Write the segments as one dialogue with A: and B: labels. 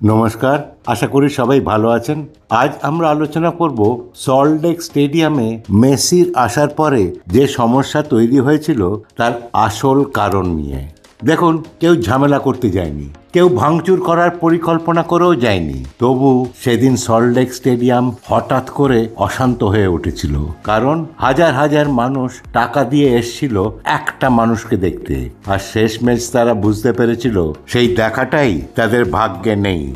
A: নমস্কার, আশা করি সবাই ভালো আছেন। আজ আমরা আলোচনা করব সল্টলেক স্টেডিয়ামে মেসির আসার পরে যে সমস্যা তৈরি হয়েছিল তার আসল কারণ নিয়ে। দেখুন, কেউ ঝামেলা করতে যায়নি। কেউ ভাঙচুর করার পরিকল্পনা করেও যায়নি। তবু সেদিন সল্টলেক স্টেডিয়াম হঠাৎ করে অশান্ত হয়ে উঠেছিল। কারণ হাজার হাজার মানুষ টাকা দিয়ে এসছিল একটা মানুষকে দেখতে। আর শেষ ম্যাচ তারা বুঝতে পেরেছিল, সেই দেখাটাই তাদের ভাগ্যে নেই।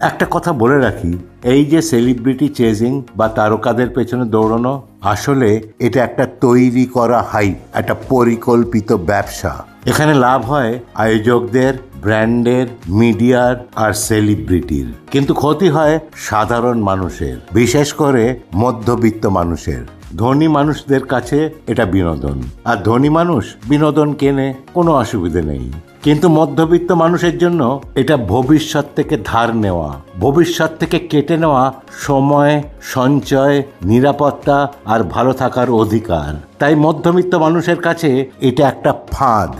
A: একটা কথা বলে রাখি, এই যে সেলিব্রিটি চেজিং বা তারকাদের পেছনে দৌড়ানো, আসলে এটা একটা তৈরি করা হাইপ একটা পরিকল্পিত ব্যবসা। এখানে লাভ হয় আয়োজকদের, ব্র্যান্ডের, মিডিয়ার আর সেলিব্রিটির। কিন্তু ক্ষতি হয় সাধারণ মানুষের, বিশেষ করে মধ্যবিত্ত মানুষের। ধনী মানুষদের কাছে এটা বিনোদন। আর ধনী মানুষ বিনোদন কেনে কোনো অসুবিধে নেই। কিন্তু মধ্যবিত্ত মানুষের জন্য এটা ভবিষ্যৎ থেকে ধার নেওয়া, ভবিষ্যৎ থেকে কেটে নেওয়া সময়, সঞ্চয়, নিরাপত্তা আর ভালো থাকার অধিকার। তাই মধ্যবিত্ত মানুষের কাছে এটা একটা ফাঁদ।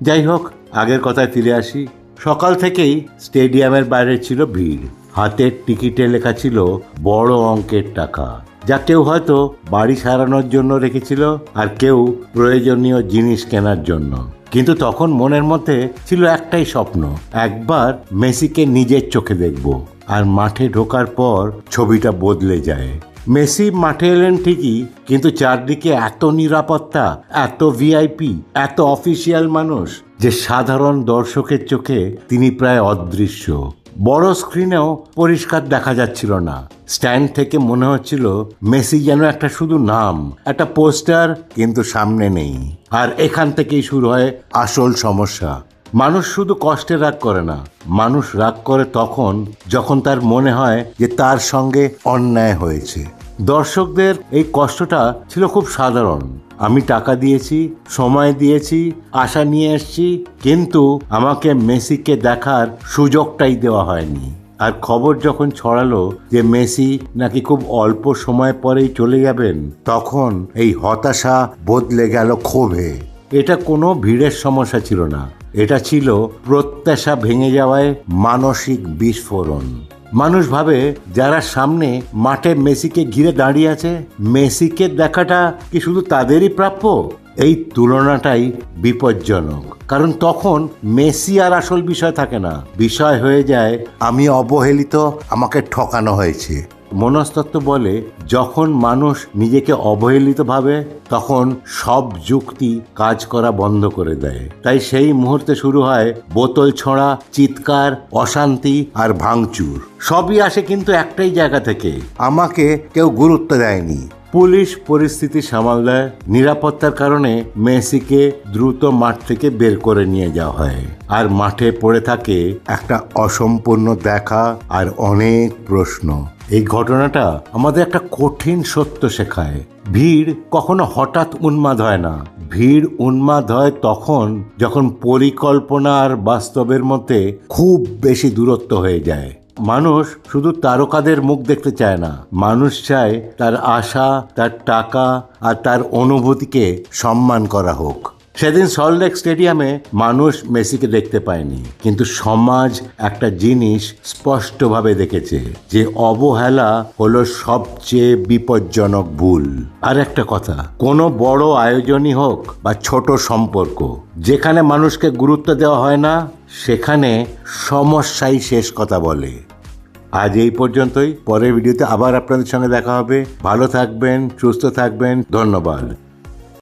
A: যাই হোক, আগের কথায় ফিরে আসি। সকাল থেকেই স্টেডিয়ামের বাইরে ছিল ভিড়। হাতের টিকিটে লেখা ছিল বড় অঙ্কের টাকা, যা কেউ হয়তো বাড়ি সারানোর জন্য রেখেছিল আর কেউ প্রয়োজনীয় জিনিস কেনার জন্য। কিন্তু তখন মনের মধ্যে ছিল একটাই স্বপ্ন, একবার মেসিকে নিজের চোখে দেখব আর মাঠে ঢোকার পর ছবিটা বদলে যায়। মেসি মাঠে এলেন ঠিকই, কিন্তু চারদিকে এত নিরাপত্তা, এত ভিআইপি এত অফিসিয়াল মানুষ যে সাধারণ দর্শকের চোখে তিনি প্রায় অদৃশ্য। বড় স্ক্রিনেও পরিষ্কার দেখা যাচ্ছিল না। স্ট্যান্ড থেকে মনে হচ্ছিল মেসি যেন একটা শুধু নাম, একটা পোস্টার কিন্তু সামনে নেই। আর এখান থেকেই শুরু হয় আসল সমস্যা। মানুষ শুধু কষ্টে রাগ করে না, মানুষ রাগ করে তখন যখন তার মনে হয় যে তার সঙ্গে অন্যায় হয়েছে। দর্শকদের এই কষ্টটা ছিল খুব সাধারণ। আমি টাকা দিয়েছি, সময় দিয়েছি, আশা নিয়ে এসেছি, কিন্তু আমাকে মেসিকে দেখার সুযোগটাই দেওয়া হয়নি। আর খবর যখন ছড়ালো যে মেসি নাকি খুব অল্প সময় পরেই চলে যাবেন, তখন এই হতাশা বদলে গেল ক্ষোভে। এটা কোনো ভিড়ের সমস্যা ছিল না। এটা ছিল প্রত্যাশা ভেঙে যাওয়ায় মানসিক বিস্ফোরণ। মানুষ ভাবে, যারা সামনে মাঠে মেসিকে ঘিরে দাঁড়িয়ে আছে, মেসিকে দেখাটা কি শুধু তাদেরই প্রাপ্য? এই তুলনাটাই বিপজ্জনক। কারণ তখন মেসি আর আসল বিষয় থাকে না। বিষয় হয়ে যায়, আমি অবহেলিত, আমাকে ঠকানো হয়েছে। মনস্তত্ত্ব বলে, যখন মানুষ নিজেকে অবহেলিত ভাবে তখন সব যুক্তি কাজ করা বন্ধ করে দেয়। তাই সেই মুহূর্তে শুরু হয় বোতল ছোঁড়া, চিৎকার, অশান্তি আর ভাঙচুর। সবই আসে কিন্তু একটাই জায়গা থেকে। আমাকে কেউ গুরুত্ব দেয়নি। পুলিশ পরিস্থিতি সামাল দেয়। নিরাপত্তার কারণে মেসিকে দ্রুত মাঠ থেকে বের করে নিয়ে যাওয়া হয়। আর মাঠে পড়ে থাকে একটা অসম্পূর্ণ দেখা আর অনেক প্রশ্ন। এই ঘটনাটা আমাদের একটা কঠিন সত্য শেখায়। ভিড় কখনো হঠাৎ উন্মাদ হয় না। ভিড় উন্মাদ হয় তখন যখন পরিকল্পনা আর বাস্তবের মধ্যে খুব বেশি দূরত্ব হয়ে যায়। মানুষ শুধু তারকাদের মুখ দেখতে চায় না। মানুষ চায় তার আশা, তার টাকা আর তার অনুভূতিকে সম্মান করা হোক। সেদিন সল্টলেক স্টেডিয়ামে মানুষ মেসিকে দেখতে পায়নি, কিন্তু সমাজ একটা জিনিস স্পষ্টভাবে দেখেছে যে অবহেলা হলো সবচেয়ে বিপজ্জনক ভুল। আর একটা কথা, কোনো বড় আয়োজনই হোক বা ছোট সম্পর্ক, যেখানে মানুষকে গুরুত্ব দেওয়া হয় না, সেখানে সমস্যাই শেষ কথা বলে। আজ এই পর্যন্তই, পরের ভিডিওতে আবার আপনাদের সঙ্গে দেখা হবে। ভালো থাকবেন, সুস্থ থাকবেন, ধন্যবাদ।